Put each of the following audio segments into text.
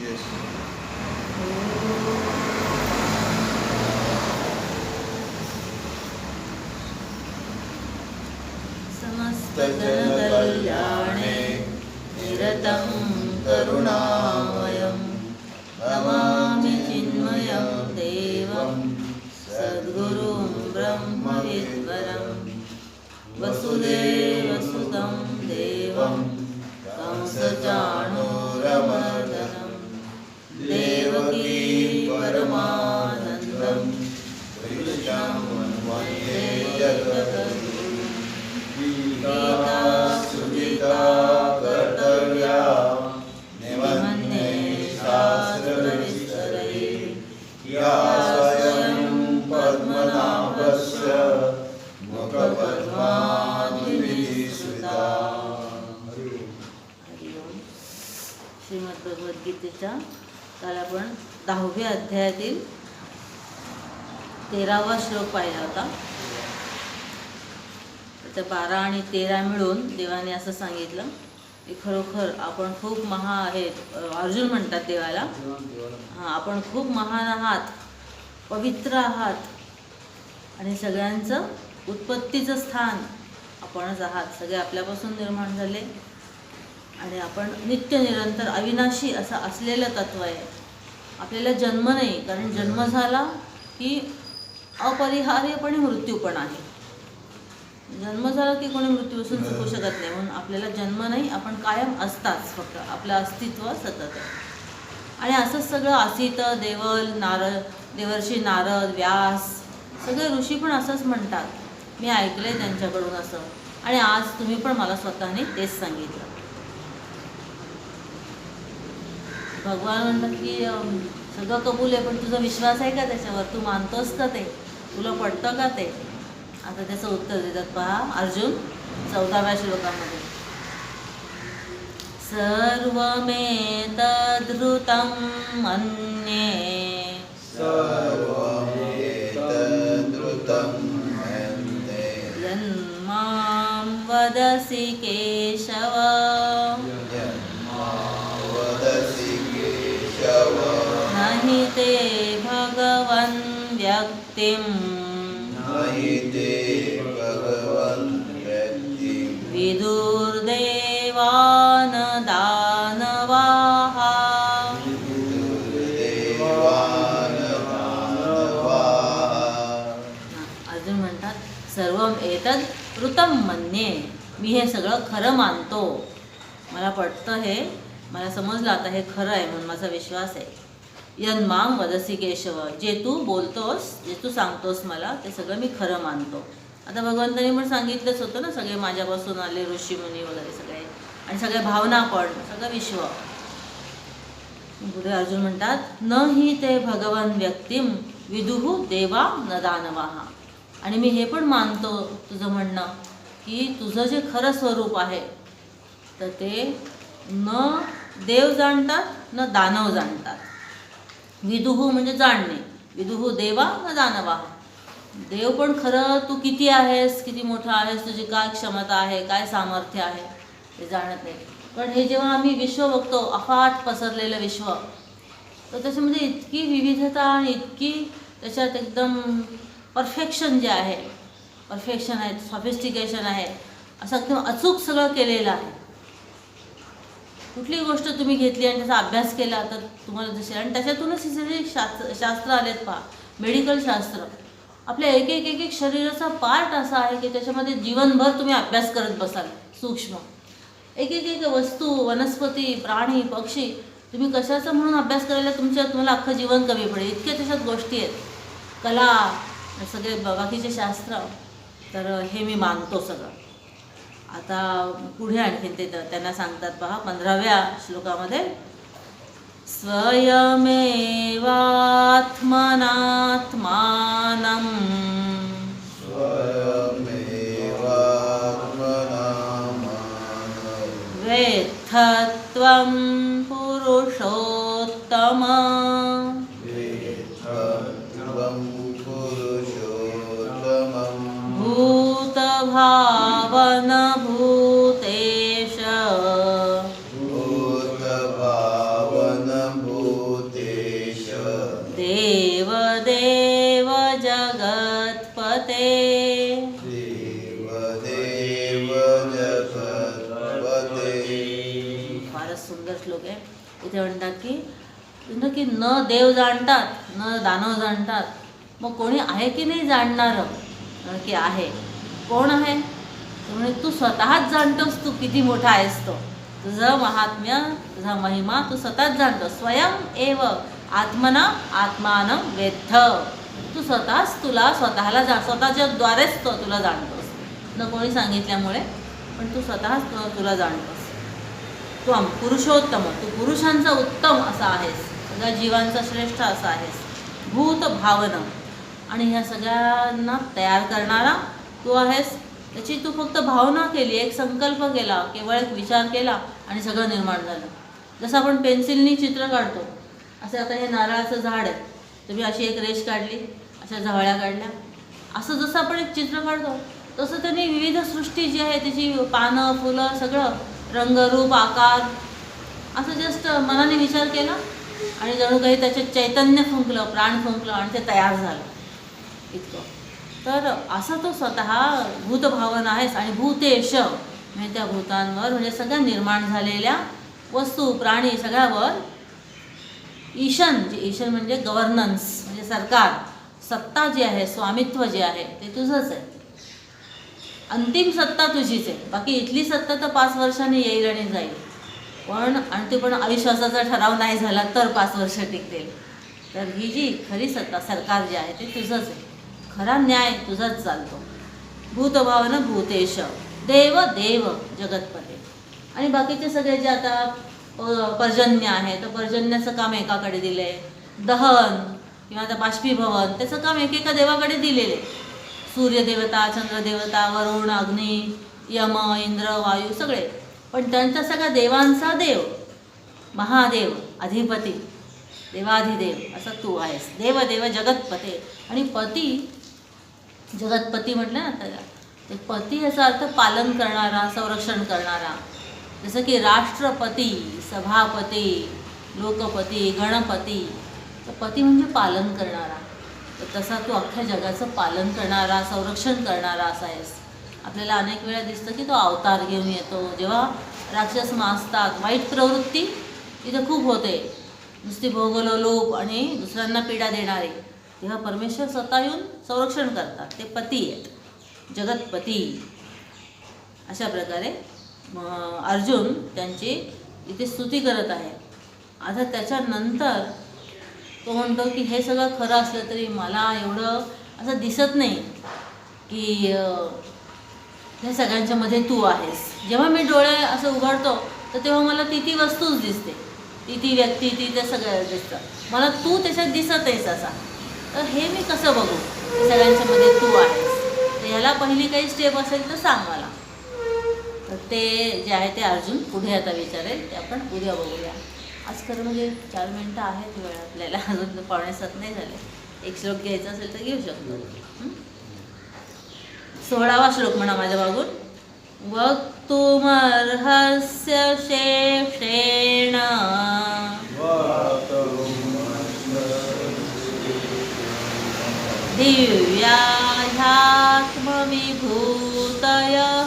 Yes समस्तजनकल्याणे काल आपण दहाव्या अध्यायातील तेरावा श्लोक पाहिला होता. तर बारा आणि तेरा मिळून देवाने असं सांगितलं की खरोखर आपण खूप महा आहेत. अर्जुन म्हणतात देवाला हां आपण खूप महान आहात पवित्र आहात आणि सगळ्यांचं उत्पत्तीचं स्थान आपणच आहात. सगळे आपल्यापासून निर्माण झाले. आणि आपण नित्य निरंतर अविनाशी असं असलेलं तत्व आहे. आपल्याला जन्म नाही कारण जन्म झाला की अपरिहार्यपणे मृत्यू पण आहे. जन्म झाला की कोणी मृत्यूपासून चुकू शकत नाही म्हणून आपल्याला जन्म नाही आपण कायम असताच फक्त. आपलं अस्तित्व सतत आहे. आणि असंच सगळं आसित देवल नारद देवर्षी नारद व्यास सगळे ऋषी पण असंच म्हणतात. मी ऐकलं आहे त्यांच्याकडून असं. आणि आज तुम्ही पण मला स्वतःने तेच सांगितलं. भगवान म्हणतात की सगळं कबूल आहे पण तुझा विश्वास आहे का त्याच्यावर? तू मानतोस का ते? तुला पडतं का ते? आता त्याचं उत्तर देतात पहा अर्जुन चौदाव्या श्लोकामध्ये. सर्वमेतद्रुतं मन्ये। सर्वमेतद्रुतं मन्ये। यन्मां वदसि केशव। ते भगवन् व्यक्तिं नहि ते भगवन् विदुर्देवान् दानवाः देवान् दानवाः। अर्जुन म्हणतात सर्व एतद ऋतम मन्ये। मी हे सगळं खरं मानतो। मला पटतं हे मला समजलं आता हे खरं आहे म्हणून माझा विश्वास आहे। यन्माम वदसी केशव जे तू बोलतोस जे तू सांगतोस मला ते सगळं मी खरं मानतो. आता भगवंतानी पण सांगितलंच होतं ना सगळे माझ्यापासून आले ऋषीमुनी वगैरे सगळे. आणि सगळ्या भावना पण सगळं विश्व. पुढे अर्जुन म्हणतात न ही ते भगवान व्यक्तिम विदुहू देवा न दानवाहा आणि मी हे पण मानतो तुझं म्हणणं की तुझं जे खरं स्वरूप आहे तर ते न देव जाणतात न दानव जाणतात. विदुहू म्हणजे जाणणे. विदुहू देवा न दानवा देव पण खरं तू किती आहेस किती मोठा आहेस तुझी काय क्षमता आहे काय सामर्थ्य आहे ते जाणत नाही. पण हे जेव्हा आम्ही विश्व बघतो अफाट पसरलेलं विश्व तर त्याच्यामध्ये इतकी विविधता आणि इतकी त्याच्यात एकदम परफेक्शन जे आहे परफेक्शन आहे सॉफिस्टिकेशन आहे असं एकदम अचूक सगळं केलेलं आहे. कुठली गोष्ट तुम्ही घेतली आणि त्याचा अभ्यास केला तर तुम्हाला दिसेल आणि त्याच्यातूनच हे सगळे शास्त्र शास्त्र आलेत पहा. मेडिकल शास्त्र. आपल्या एक एक एक एक शरीराचा पार्ट असा आहे की त्याच्यामध्ये जीवनभर तुम्ही अभ्यास करत बसाल सूक्ष्म. एक एक एक वस्तू वनस्पती प्राणी पक्षी तुम्ही कशाचा म्हणून अभ्यास करायला तुमच्या तुम्हाला अख्खं जीवन कमी पडेल? इतक्या त्याच्यात गोष्टी आहेत. कला सगळे बाकीचे शास्त्र. तर हे मी मानतो सगळं. आता पुढे आणखीन ते त्यांना सांगतात पहा पंधराव्या श्लोकामध्ये स्वयमेवात्मनात्मानं वेत्थत्वं पुरुषोत्तम। की न देव जाणतात न दानव जाणतात. मग कोणी आहे की नाही जाणणारं? की आहे? कोण आहे? म्हणजे तू स्वतःच जाणतोस तू किती मोठा आहेस तो. तुझं महात्म्य तुझा महिमा तू स्वतःच जाणतो स्वयं एव आत्मना आत्मान वेद्ध तू स्वतःच तुला स्वतःला जा स्वतःच्या द्वारेच तो तुला जाणतोस. न कोणी सांगितल्यामुळे पण तू स्वतःच तुला जाणतोस. तू पुरुषोत्तम तू पुरुषांचा उत्तम असा आहेस. सगळ्या जीवांचा श्रेष्ठ असा आहेस भूत भावन. आणि ह्या सगळ्यांना तयार करणारा तू आहेस. त्याची तू फक्त भावना केली एक संकल्प केला केवळ एक विचार केला आणि सगळं निर्माण झालं. जसं आपण पेन्सिलनी चित्र काढतो असं आता हे नारळाचं झाड आहे. तुम्ही अशी एक रेष काढली अशा झवळ्या काढल्या. असं जसं आपण एक चित्र काढतो तसं त्यांनी विविध सृष्टी जी आहे त्याची पानं फुलं सगळं रंगरूप आकार असं जस्ट मनाने विचार केला आणि जणू काही त्याचे चैतन्य फुंकलं प्राण फुंकलं आणि ते तयार झालं. इतकं. तर असा तो स्वतः भूतभावन आहेस आणि भूतेश म्हणजे त्या भूतांवर म्हणजे सगळ्या निर्माण झालेल्या वस्तू प्राणी सगळ्यावर ईशन जे ईशन म्हणजे गव्हर्नन्स म्हणजे सरकार सत्ता जी आहे स्वामित्व जे आहे ते तुझंच आहे. अंतिम सत्ता तुझीच आहे. बाकी इथली सत्ता तर पाच वर्षांनी येईल आणि जाईल. पण आणि ते पण अविश्वासाचा ठराव नाही झाला तर पाच वर्ष टिकतील. तर ही जी खरी सत्ता सरकार जे आहे ते तुझंच आहे. खरा न्याय तुझाच चालतो. भूतभावन भूतेश. देव देव जगतपते. आणि बाकीचे सगळे जे आता पर्जन्य आहे तर पर्जन्याचं काम एकाकडे दिलं आहे दहन किंवा आता बाष्पीभवन त्याचं काम एकेका देवाकडे दिलेले. सूर्यदेवता चंद्रदेवता वरुण अग्नी यम इंद्र वायू सगळे. पण त्यांचा सगळ्या देवांचा देव महादेव अधिपती देवाधिदेव असं तू आहेस. देव देव जगतपते. आणि पती जगतपती म्हटलं ना त्याला ते पती याचा अर्थ पालन करणारा संरक्षण करणारा. जसं की राष्ट्रपती सभापती लोकपती गणपती तर पती म्हणजे पालन करणारा. तर तसा तू अख्ख्या जगाचं पालन करणारा संरक्षण करणारा असा आहेस. आपल्याला अनेक वेळा दिसतं की तो अवतार घेऊन येतो. जेव्हा राक्षस माजतात वाईट प्रवृत्ती इथं खूप होते. नुसती भोगोलोप आणि दुसऱ्यांना पीडा देणारे. तेव्हा परमेश्वर स्वतः येऊन संरक्षण करतात. ते पती आहेत. जगतपती अशा प्रकारे अर्जुन त्यांची इथे स्तुती करत आहे. आता त्याच्यानंतर तो म्हणतो की हे सगळं खरं असलं तरी मला एवढं असं दिसत नाही की ह्या सगळ्यांच्या मध्ये तू आहेस. जेव्हा मी डोळे असं उघडतो तर तेव्हा मला ती ती वस्तूच दिसते. ती ती व्यक्ती ती त्या सगळ्या दिसतं मला तू त्याच्यात दिसत आहेस असा. तर हे मी कसं बघू? सगळ्यांच्यामध्ये सगळ्यांच्या मध्ये तू आहेस. तर ह्याला पहिली काही स्टेप असेल तर सांग मला. तर ते जे आहे ते अर्जुन पुढे आता विचारेल. ते आपण उद्या बघूया. आज खरं म्हणजे चार मिनटं आहेत वेळ आपल्याला. अजून पावणे सात नाही झाले. एक श्लोक घ्यायचा असेल तर घेऊ शकतो. सोळावा श्लोक म्हणा माझ्या मागून वक्तुमर्हस्य शेषेण दिव्याध्यात्मविभूतयः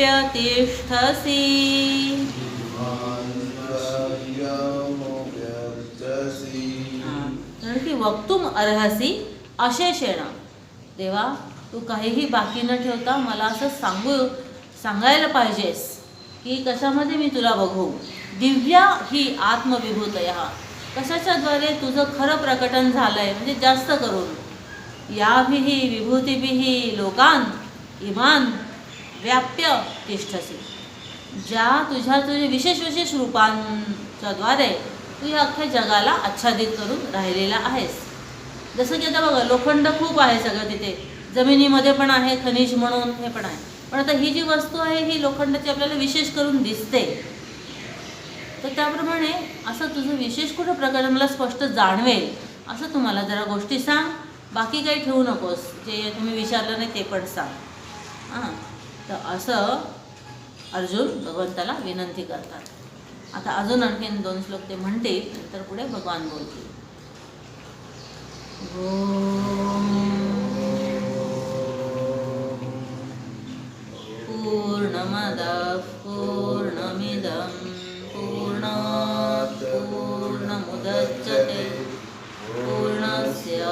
व्याप्य तिष्ठसि मान्यमुव्यजसि कारण की वक्तुम अर्हसी अशेषेण। देवा तू काहीही बाकी न ठेवता मला असं सांगू सांगायला पाहिजेस की कशामध्ये मी तुला बघू? दिव्या ही आत्मविभूतया. कशाच्याद्वारे तुझं खरं प्रकटन झालं आहे म्हणजे जास्त करून. याभिही विभूतीभिही लोकान इमान व्याप्य तिष्ठसी. ज्या तुझ्या तुझ्या विशेष विशेष रूपांच्याद्वारे तू या अख्ख्या जगाला आच्छादित करून राहिलेला आहेस. जसं की आता बघा लोखंड खूप आहे सगळं तिथे. जमिनीमध्ये पण आहे खनिज म्हणून हे पण आहे. पण आता ही जी वस्तू आहे ही लोखंडाची आपल्याला विशेष करून दिसते. तर त्याप्रमाणे असं तुझं विशेष कुठं प्रकारे मला स्पष्ट जाणवेल. असं तुम्हाला जरा गोष्टी सांग. बाकी काही ठेवू नकोस. जे तुम्ही विचारलं नाही ते पण सांग. हां. तर असं अर्जुन भगवंताला विनंती करतात. आता अजून आणखीन दोन श्लोक ते म्हणते नंतर पुढे भगवान बोलतील. पूर्णमद पूर्णमिदं पूर्णात् पूर्णमुदच्यते। पूर्णस्य